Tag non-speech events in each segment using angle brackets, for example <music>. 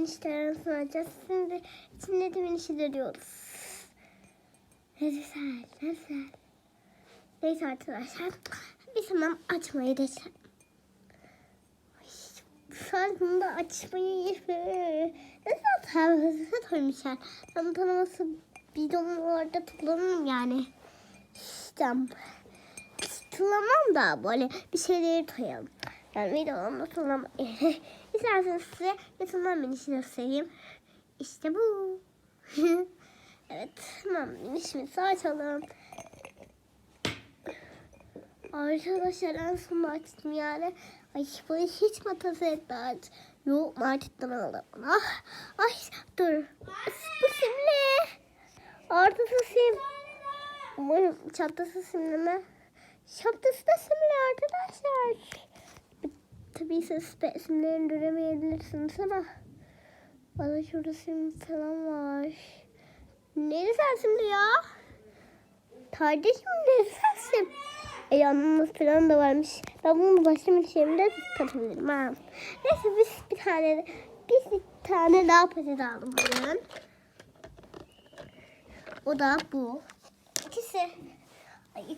minişler sunacağız. Şimdi içinde de minişler diyoruz. Ne güzel, ne güzel. Neyse arkadaşlar. Biz hemen açmayı geçelim. Sen bunu da açmayı Nasıl tanıması koymuşlar. Ben tanıması bidonu orada tutulamam yani. İşte tutulamam da böyle bir şeyleri koyalım. Yani bidonumda tutulamam. <laughs> İsterseniz size yakından minişini göstereyim. İşte bu. <laughs> evet tamam minişimizi açalım. Arkadaşlar en sonunda açtım yani. Ay bunu hiç matası etti aç. Yok marketten aldım. Ah, ay dur. Bu simli. Ortası sim. Umarım çantası simli mi? Şapkası da simli arkadaşlar. Tabii siz simlerini göremeyebilirsiniz ama bana şurada sim falan var. Neresi simli ya? Kardeşim neresi sim? E yanımız falan da varmış. Ben bunu başka bir şeyimde katabilirim ha. Neyse biz bir tane biz bir tane daha paket aldım bugün. O da bu. İkisi. Ay,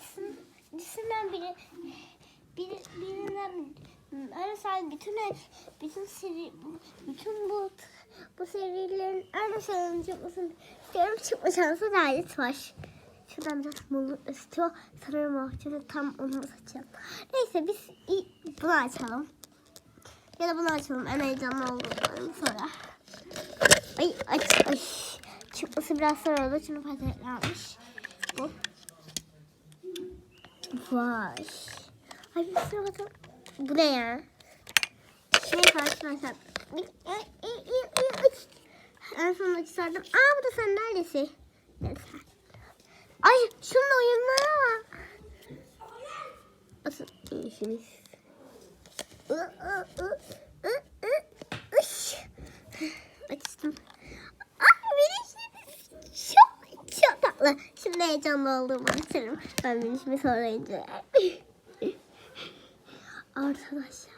ikisinden, biri bir, birinden öyle sadece bütün bütün seri bütün bu bu serilerin en sonuncu çıkmasın istiyorum çıkma şansı gayet var. Şuradan biraz mumlu istiyor. Sanırım o. Çünkü tam onu açacağım. Neyse biz bunu açalım. Ya da bunu açalım. En heyecanlı olduğum sonra. Ay aç ay. Çıkması biraz sonra oldu. Çünkü paketlenmiş. Bu. Vay. Ay bir sürü bakalım. Bu ne ya? Neyse arkadaşlar. En sonunda çıkardım. Aa bu da sandalyesi. Ay şunun oyunlara bak. Asıl iyisiniz. Açtım. Ay benim çok çok tatlı. Şimdi heyecanlı olduğumu açarım. Ben benim şimdi sonra. Arkadaşlar.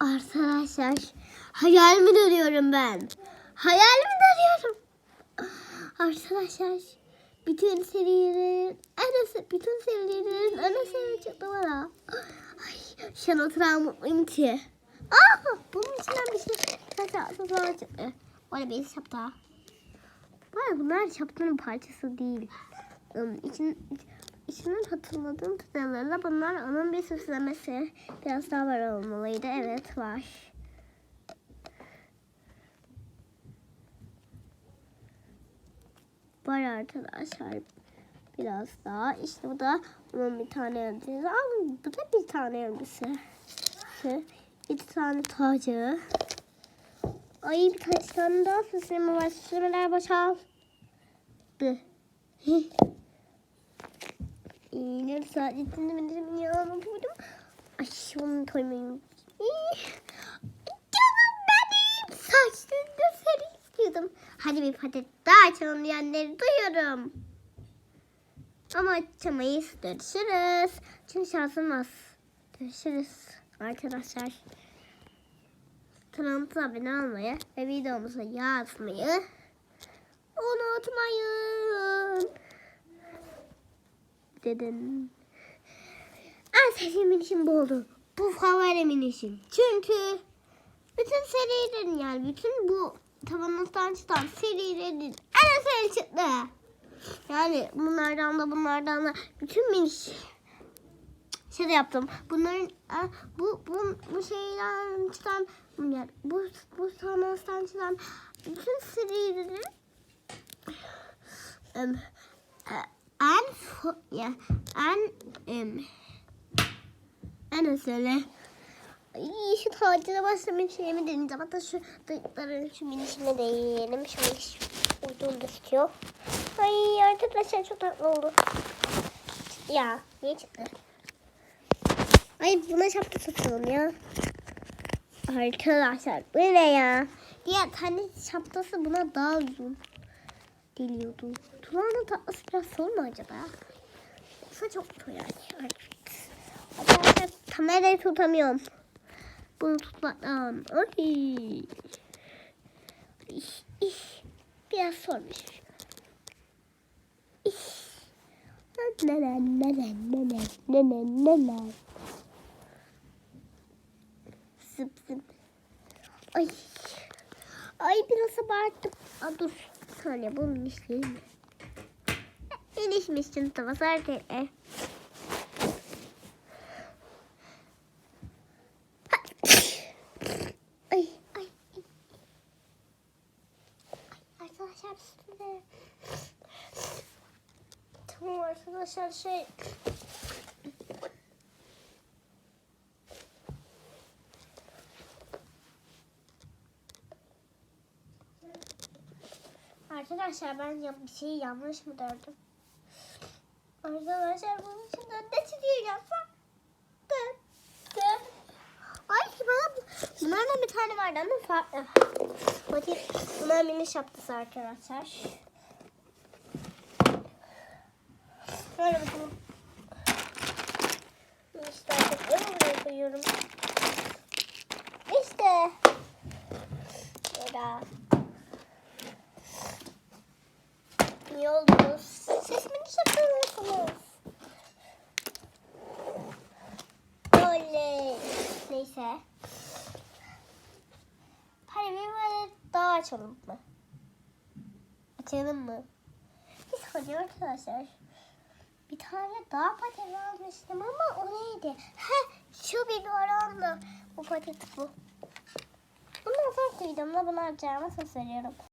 Arkadaşlar. Hayalimi görüyorum ben. Hayalimi görüyorum. Arkadaşlar. Bütün serilerin en bütün serilerin en seri çıktı bana. Ay, şu an oturan mutluyum ki. Aa, bunun içinden bir şey kaçarsa sonra çıktı. Öyle bir şapta. Var bunlar şaptanın parçası değil. Um, için, içinden hatırladığım kadarıyla bunlar onun bir süslemesi. Biraz daha var olmalıydı. Evet var. var arkadaşlar. Biraz daha. İşte bu da onun bir tane elbisesi. Aa, bu da bir tane elbise. Bir tane tacı. Ay bir tane, daha süsleme var. Süslemeler <laughs> boşal. İğne sadece dinlemedim ya. Buydum. Ay onu koymayayım. Canım benim. Saçlarını göstereyim istiyordum. Hadi bir paket daha açalım diyenleri duyuyorum. Ama açamayız. Görüşürüz. Çünkü şansım az. Görüşürüz arkadaşlar. Kanalımıza abone olmayı ve videomuza yazmayı unutmayın. Dedim. En sevdiğim minişim bu oldu. Bu favori minişim. Çünkü bütün serilerin yani bütün bu tavanımızdan çıkan serilerin en seri çıktı. Yani bunlardan da bunlardan da bütün miniş şey de yaptım. Bunların bu bu bu şeyden çıkan yani bu bu tavanımızdan çıkan bütün serilerin um, en ya en um, en özel Ay, şu tacına başlamayayım şeyimi deneyeceğim. Hatta şu dıkların şu minişine değinelim. Şu miniş da istiyor. Ay arkadaşlar çok tatlı oldu. Ya niye çıktı? Ay buna şapka satalım ya. Arkadaşlar bu ne ya? Diğer tane şapkası buna daha uzun geliyordu. Tuna'nın tatlısı biraz sorun mu acaba? Olsa çok mutlu yani. Arkadaşlar kamerayı tutamıyorum. Bunu tutmak. Ay. İş, iş. Biraz sormuş. İş. Neler neler neler neler neler. Zıp zıp. Ay. Ay biraz abarttım. Aa, dur. Bir saniye bunu işleyeyim. İlişmişsin tavası erkekler. Ay ay. Arkadaşlar size. Tamam arkadaşlar şey. Arkadaşlar ben bir şeyi yanlış mı gördüm? Arkadaşlar bunun için ne çiziyor yapsam? Dön, dön. Ay bana bu- bunlardan bir tane vardı ama farklı. Bakayım bunlar mini şapkası arkadaşlar. Böyle bakalım. İşte artık buraya koyuyorum. İşte. Böyle. İyi oldunuz. Siz mini şapkalısınız. Oley. Neyse. Hadi bir böyle daha açalım mı? Açalım mı? Bir saniye arkadaşlar. Bir tane daha paket almıştım ama o neydi? Heh, şu bir oranla. Bu paket bu. Bundan sonraki videomda bunu açacağıma söz.